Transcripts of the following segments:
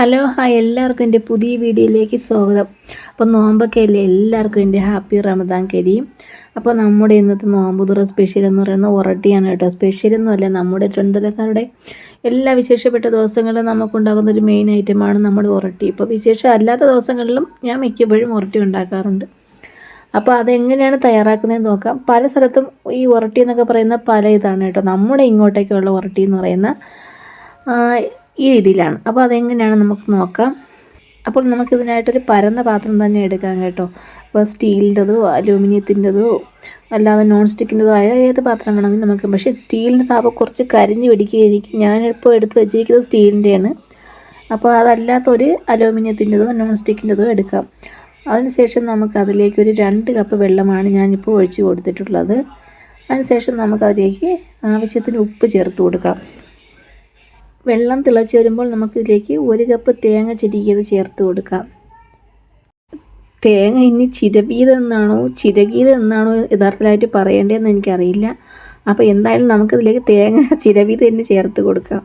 Hello hi. എല്ലാവർക്കും എന്റെ പുതിയ വീഡിയോയിലേക്ക് സ്വാഗതം. അപ്പോൾ നോമ്പൊക്കെ അല്ലേ? എല്ലാവർക്കും എന്റെ ഹാപ്പി റമദാൻ കരിയും അപ്പോൾ നമ്മുടെ ഇന്നത്തെ നോമ്പ് തുറ സ്പെഷ്യൽ എന്ന് പറയുന്നത് ഒറട്ടിയാണ് കേട്ടോ. സ്പെഷ്യൽ ഒന്നുമല്ല നമ്മുടെ തിരുവനന്തപുരക്കാരുടെ എല്ലാ വിശേഷപ്പെട്ട ദിവസങ്ങളിലും നമുക്കുണ്ടാകുന്ന ഒരു മെയിൻ ഐറ്റമാണ് നമ്മുടെ ഒറട്ടി. ഇപ്പോൾ വിശേഷം അല്ലാത്ത ദിവസങ്ങളിലും ഞാൻ മിക്കപ്പോഴും ഒറട്ടി ഉണ്ടാക്കാറുണ്ട്. അപ്പോൾ അതെങ്ങനെയാണ് തയ്യാറാക്കുന്നതെന്ന് നോക്കാം. പല സ്ഥലത്തും ഈ ഒറട്ടി എന്നൊക്കെ പറയുന്ന പല ഇതാണ് കേട്ടോ. നമ്മുടെ ഇങ്ങോട്ടേക്കുള്ള ഒറട്ടി എന്ന് പറയുന്ന ഈ രീതിയിലാണ്. അപ്പോൾ അതെങ്ങനെയാണ് നമുക്ക് നോക്കാം. അപ്പോൾ നമുക്കിതിനായിട്ടൊരു പരന്ന പാത്രം തന്നെ എടുക്കാം കേട്ടോ. അപ്പോൾ സ്റ്റീലിന്റെതോ അലൂമിനിയത്തിന്റെതോ അല്ലാതെ നോൺ ആയ ഏത് പാത്രം വേണമെങ്കിലും നമുക്ക് പക്ഷേ സ്റ്റീലിന്റെ താപം കുറച്ച് കരിഞ്ഞ് പിടിക്കുക എനിക്ക്. ഞാനിപ്പോൾ എടുത്ത് വെച്ചിരിക്കുന്നത് സ്റ്റീലിന്റെയാണ്. അപ്പോൾ അതല്ലാത്തൊരു അലൂമിനിയത്തിന്റെതോ നോൺ സ്റ്റിക്കിന്റെതോ എടുക്കാം. അതിനുശേഷം നമുക്ക് അതിലേക്ക് ഒരു രണ്ട് കപ്പ് വെള്ളമാണ് ഞാനിപ്പോൾ ഒഴിച്ച് കൊടുത്തിട്ടുള്ളത്. അതിനുശേഷം നമുക്കതിലേക്ക് ആവശ്യത്തിന് ഉപ്പ് ചേർത്ത് കൊടുക്കാം. വെള്ളം തിളച്ച് വരുമ്പോൾ നമുക്കിതിലേക്ക് ഒരു കപ്പ് തേങ്ങ ചിരികിയത് ചേർത്ത് കൊടുക്കാം. തേങ്ങ ഇനി ചിരവിയതെന്നാണോ ചിരകിയതെന്നാണോ യഥാർത്ഥത്തിലായിട്ട് പറയേണ്ടതെന്ന് എനിക്കറിയില്ല. അപ്പോൾ എന്തായാലും നമുക്കിതിലേക്ക് തേങ്ങ ചിരവീത് തന്നെ ചേർത്ത് കൊടുക്കാം.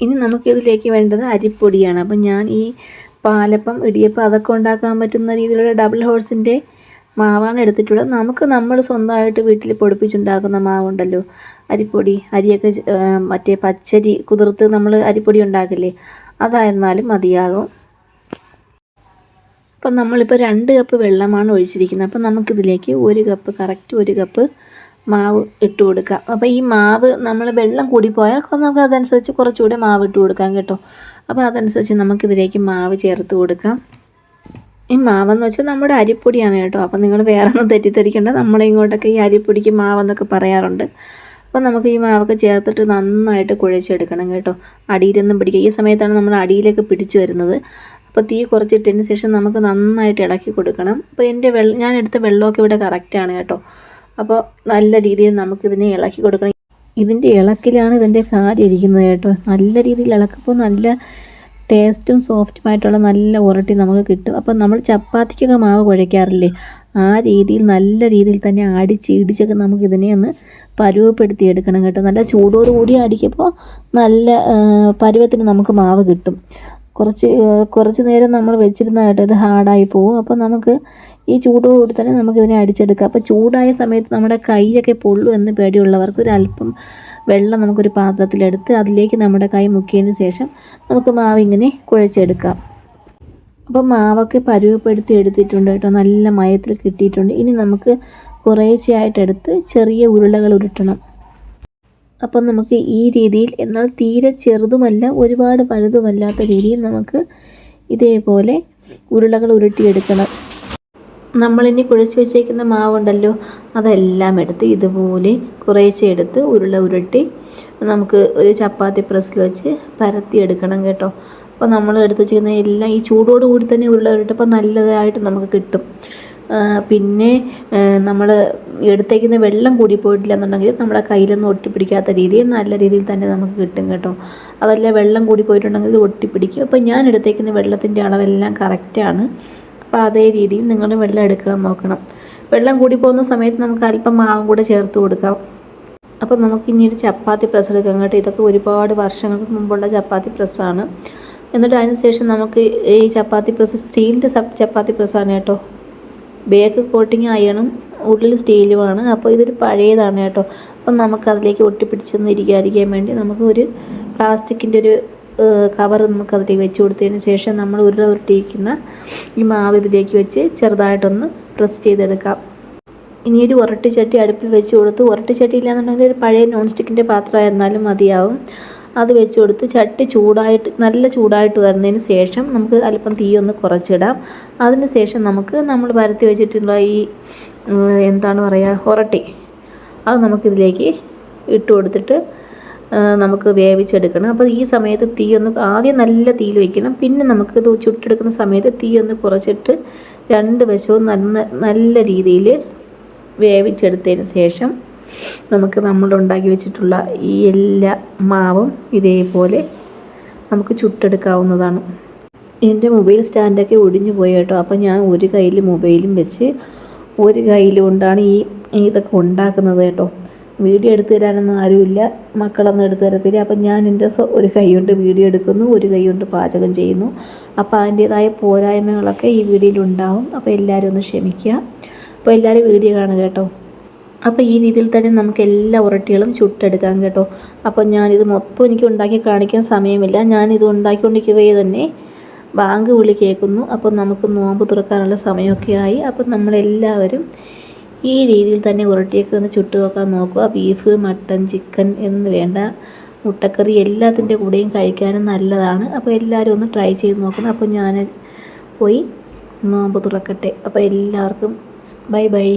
ഇനി നമുക്കിതിലേക്ക് വേണ്ടത് അരിപ്പൊടിയാണ്. അപ്പം ഞാൻ ഈ പാലപ്പം ഇടിയപ്പം അതൊക്കെ ഉണ്ടാക്കാൻ പറ്റുന്ന രീതിയിലുള്ള ഡബിൾ ഹോഴ്സിന്റെ മാവാണ് എടുത്തിട്ടുള്ളത്. നമുക്ക് നമ്മൾ സ്വന്തമായിട്ട് വീട്ടിൽ പൊടിപ്പിച്ചുണ്ടാക്കുന്ന മാവുണ്ടല്ലോ. അരിപ്പൊടി അരിയൊക്കെ മറ്റേ പച്ചരി കുതിർത്ത് നമ്മൾ അരിപ്പൊടി ഉണ്ടാക്കില്ലേ? അതായിരുന്നാലും മതിയാകും. അപ്പം നമ്മളിപ്പോൾ രണ്ട് കപ്പ് വെള്ളമാണ് ഒഴിച്ചിരിക്കുന്നത്. അപ്പം നമുക്കിതിലേക്ക് ഒരു കപ്പ് കറക്റ്റ് ഒരു കപ്പ് മാവ് ഇട്ട് കൊടുക്കാം. അപ്പോൾ ഈ മാവ് നമ്മൾ വെള്ളം കൂടിപ്പോയാൽ നമുക്ക് അതനുസരിച്ച് കുറച്ചുകൂടെ മാവ് ഇട്ട് കൊടുക്കാം കേട്ടോ. അപ്പോൾ അതനുസരിച്ച് നമുക്കിതിലേക്ക് മാവ് ചേർത്ത് കൊടുക്കാം. ഈ മാവെന്ന് വെച്ചാൽ നമ്മുടെ അരിപ്പൊടിയാണ് കേട്ടോ. അപ്പം നിങ്ങൾ വേറെ ഒന്നും തെറ്റിദ്ധരിക്കേണ്ട. നമ്മളെ ഇങ്ങോട്ടൊക്കെ ഈ അരിപ്പൊടിക്ക് മാവെന്നൊക്കെ പറയാറുണ്ട്. അപ്പോൾ നമുക്ക് ഈ മാവൊക്കെ ചേർത്തിട്ട് നന്നായിട്ട് കുഴച്ചെടുക്കണം കേട്ടോ. അടിയിലൊന്നും പിടിക്കുക ഈ സമയത്താണ് നമ്മൾ അടിയിലേക്ക് പിടിച്ചു വരുന്നത്. അപ്പോൾ തീ കുറച്ചിട്ടതിന് ശേഷം നമുക്ക് നന്നായിട്ട് ഇളക്കി കൊടുക്കണം. അപ്പോൾ എന്റെ വെള്ളം ഞാൻ എടുത്ത വെള്ളമൊക്കെ ഇവിടെ കറക്റ്റാണ് കേട്ടോ. അപ്പോൾ നല്ല രീതിയിൽ നമുക്കിതിനെ ഇളക്കി കൊടുക്കണം. ഇതിന്റെ ഇളക്കിലാണ് ഇതിന്റെ കാര്യം ഇരിക്കുന്നത് കേട്ടോ. നല്ല രീതിയിൽ ഇളക്കുമ്പോൾ നല്ല ടേസ്റ്റും സോഫ്റ്റുമായിട്ടുള്ള നല്ല ഉരട്ടി നമുക്ക് കിട്ടും. അപ്പം നമ്മൾ ചപ്പാത്തിക്കൊക്കെ മാവ് കുഴയ്ക്കാറില്ലേ? ആ രീതിയിൽ നല്ല രീതിയിൽ തന്നെ അടിച്ച് ഇടിച്ചൊക്കെ നമുക്ക് ഇതിനെ ഒന്ന് പരുവപ്പെടുത്തി എടുക്കണം കേട്ടോ. നല്ല ചൂടോട് കൂടി അടിക്കുമ്പോൾ നല്ല പരുവത്തിന് നമുക്ക് മാവ് കിട്ടും. കുറച്ച് കുറച്ച് നേരം നമ്മൾ വെച്ചിരുന്ന കേട്ടോ ഇത് ഹാർഡായി പോകും അപ്പോൾ നമുക്ക് ഈ ചൂടോടുകൂടി തന്നെ നമുക്കിതിനെ അടിച്ചെടുക്കാം. അപ്പോൾ ചൂടായ സമയത്ത് നമ്മുടെ കൈയൊക്കെ പൊള്ളു എന്ന് പേടിയുള്ളവർക്ക് ഒരു അല്പം വെള്ളം നമുക്കൊരു പാത്രത്തിലെടുത്ത് അതിലേക്ക് നമ്മുടെ കൈ മുക്കിയതിന് ശേഷം നമുക്ക് മാവ് ഇങ്ങനെ കുഴച്ചെടുക്കാം. അപ്പോൾ മാവൊക്കെ പരുവപ്പെടുത്തി എടുത്തിട്ടുണ്ട് കേട്ടോ. നല്ല മയത്തിൽ കിട്ടിയിട്ടുണ്ട്. ഇനി നമുക്ക് കുറേശ്ശെയായിട്ടെടുത്ത് ചെറിയ ഉരുളകൾ ഉരുട്ടണം. അപ്പം നമുക്ക് ഈ രീതിയിൽ എന്നാൽ തീരെ ചെറുതുമല്ല ഒരുപാട് വലുതുമല്ലാത്ത രീതിയിൽ നമുക്ക് ഇതേപോലെ ഉരുളകൾ ഉരുട്ടിയെടുക്കണം. നമ്മളിനി കുഴച്ച് വെച്ചേക്കുന്ന മാവുണ്ടല്ലോ അതെല്ലാം എടുത്ത് ഇതുപോലെ കുറേശ്ശെ എടുത്ത് ഉരുള ഉരുട്ടി നമുക്ക് ഒരു ചപ്പാത്തി പ്രസ്സിൽ വെച്ച് പരത്തി എടുക്കണം കേട്ടോ. അപ്പോൾ നമ്മൾ എടുത്ത് വെച്ചിരിക്കുന്ന എല്ലാം ഈ ചൂടോട് കൂടി തന്നെ ഉരുള ഉരുട്ടപ്പോൾ നല്ലതായിട്ട് നമുക്ക് കിട്ടും. പിന്നെ നമ്മൾ എടുത്തേക്കുന്ന വെള്ളം കൂടി പോയിട്ടില്ല എന്നുണ്ടെങ്കിൽ നമ്മുടെ കയ്യിലൊന്നും ഒട്ടിപ്പിടിക്കാത്ത രീതിയിൽ നല്ല രീതിയിൽ തന്നെ നമുക്ക് കിട്ടും കേട്ടോ. അതല്ല വെള്ളം കൂടി പോയിട്ടുണ്ടെങ്കിൽ ഒട്ടിപ്പിടിക്കും. അപ്പോൾ ഞാൻ എടുത്തേക്കുന്ന വെള്ളത്തിന്റെ അളവെല്ലാം കറക്റ്റാണ് അപ്പോൾ അതേ രീതിയിൽ നിങ്ങൾ വെള്ളം എടുക്കാൻ നോക്കണം. വെള്ളം കൂടി പോകുന്ന സമയത്ത് നമുക്ക് അല്പം മാവും കൂടെ ചേർത്ത് കൊടുക്കാം. അപ്പോൾ നമുക്ക് ഇനി ഒരു ചപ്പാത്തി പ്രസ് എടുക്കാം കേട്ടോ. ഇതൊക്കെ ഒരുപാട് വർഷങ്ങൾക്ക് മുമ്പുള്ള ചപ്പാത്തി പ്രസ്സാണ് എന്നിട്ട് അതിന് ശേഷം നമുക്ക് ഈ ചപ്പാത്തി പ്രസ് സ്റ്റീലിന്റെ ചപ്പാത്തി പ്രസ്സാണ് കേട്ടോ. ബേക്ക് കോട്ടിങ് അയണും ഉള്ളിൽ സ്റ്റീലുമാണ് അപ്പോൾ ഇതൊരു പഴയതാണ് കേട്ടോ. അപ്പം നമുക്കതിലേക്ക് ഒട്ടിപ്പിടിച്ചൊന്നും ഇരിക്കാതിരിക്കാൻ വേണ്ടി നമുക്ക് ഒരു പ്ലാസ്റ്റിക്കിന്റെ ഒരു കവർ നമുക്ക് അതിലേക്ക് വെച്ച് കൊടുത്തതിന് ശേഷം നമ്മൾ ഉരുള ഉരുട്ടിയിരിക്കുന്ന ഈ മാവ് ഇതിലേക്ക് വെച്ച് ചെറുതായിട്ടൊന്ന് പ്രസ് ചെയ്തെടുക്കാം. ഇനി ഒരു ഉരട്ടിച്ചട്ടി അടുപ്പിൽ വെച്ച് കൊടുത്ത് ഉരട്ടിച്ചട്ടി ഇല്ലാന്നുണ്ടെങ്കിൽ ഒരു പഴയ നോൺ സ്റ്റിക്കിന്റെ പാത്രമായിരുന്നാലും മതിയാവും. അത് വെച്ച് കൊടുത്ത് ചട്ടി ചൂടായിട്ട് നല്ല ചൂടായിട്ട് വരുന്നതിന് ശേഷം നമുക്ക് അല്പം തീ ഒന്ന് കുറച്ചിടാം. അതിന് ശേഷം നമുക്ക് നമ്മൾ പരത്തി വെച്ചിട്ടുള്ള ഈ എന്താണ് പറയുക ഉരട്ടി അത് നമുക്കിതിലേക്ക് ഇട്ട് കൊടുത്തിട്ട് നമുക്ക് വേവിച്ചെടുക്കണം. അപ്പോൾ ഈ സമയത്ത് തീ ഒന്ന് ആദ്യം നല്ല തീയിൽ വയ്ക്കണം പിന്നെ നമുക്ക് ഇത് ചുട്ടെടുക്കുന്ന സമയത്ത് തീ ഒന്ന് കുറച്ചിട്ട് രണ്ട് വശവും നല്ല നല്ല രീതിയിൽ വേവിച്ചെടുത്തതിന് ശേഷം നമുക്ക് നമ്മൾ ഉണ്ടാക്കി വെച്ചിട്ടുള്ള ഈ എല്ലാ മാവും ഇതേപോലെ നമുക്ക് ചുട്ടെടുക്കാവുന്നതാണ്. എന്റെ മൊബൈൽ സ്റ്റാൻഡൊക്കെ ഒടിഞ്ഞു പോയി കേട്ടോ. അപ്പോൾ ഞാൻ ഒരു കയ്യിൽ മൊബൈലും വെച്ച് ഒരു കയ്യിൽ കൊണ്ടാണ് ഈ ഇതൊക്കെ ഉണ്ടാക്കുന്നത് കേട്ടോ. വീഡിയോ എടുത്തു തരാനൊന്നും ആരുമില്ല. മക്കളൊന്നും എടുത്തു തരത്തില്ല. അപ്പം ഞാൻ എന്റെ ഒരു കൈ കൊണ്ട് വീഡിയോ എടുക്കുന്നു ഒരു കൈ കൊണ്ട് പാചകം ചെയ്യുന്നു. അപ്പോൾ അതിന്റേതായ പോരായ്മകളൊക്കെ ഈ വീഡിയോയിൽ ഉണ്ടാവും. അപ്പോൾ എല്ലാവരും ഒന്ന് ക്ഷമിക്കുക. അപ്പോൾ എല്ലാവരും വീഡിയോ കാണുക കേട്ടോ. അപ്പോൾ ഈ രീതിയിൽ തന്നെ നമുക്ക് എല്ലാ ഉരട്ടികളും ചുട്ടെടുക്കാം കേട്ടോ. അപ്പോൾ ഞാനിത് മൊത്തം എനിക്ക് ഉണ്ടാക്കി കാണിക്കാൻ സമയമില്ല. ഞാനിത് ഉണ്ടാക്കിക്കൊണ്ടിരിക്കവേ തന്നെ ബാങ്ക് വിളി കേൾക്കുന്നു. അപ്പോൾ നമുക്ക് നോമ്പ് തുറക്കാനുള്ള സമയമൊക്കെ ആയി. അപ്പോൾ നമ്മളെല്ലാവരും ഈ രീതിയിൽ തന്നെ ഉരുട്ടിയൊക്കെ ഒന്ന് ചുട്ട് നോക്കാൻ നോക്കുക. ബീഫ് മട്ടൻ ചിക്കൻ എന്ന് വേണ്ട മുട്ടക്കറി എല്ലാത്തിന്റെ കൂടെയും കഴിക്കാനും നല്ലതാണ്. അപ്പോൾ എല്ലാവരും ഒന്ന് ട്രൈ ചെയ്ത് നോക്കണം. അപ്പോൾ ഞാൻ പോയി നോമ്പ് തുറക്കട്ടെ. അപ്പോൾ എല്ലാവർക്കും ബൈ ബൈ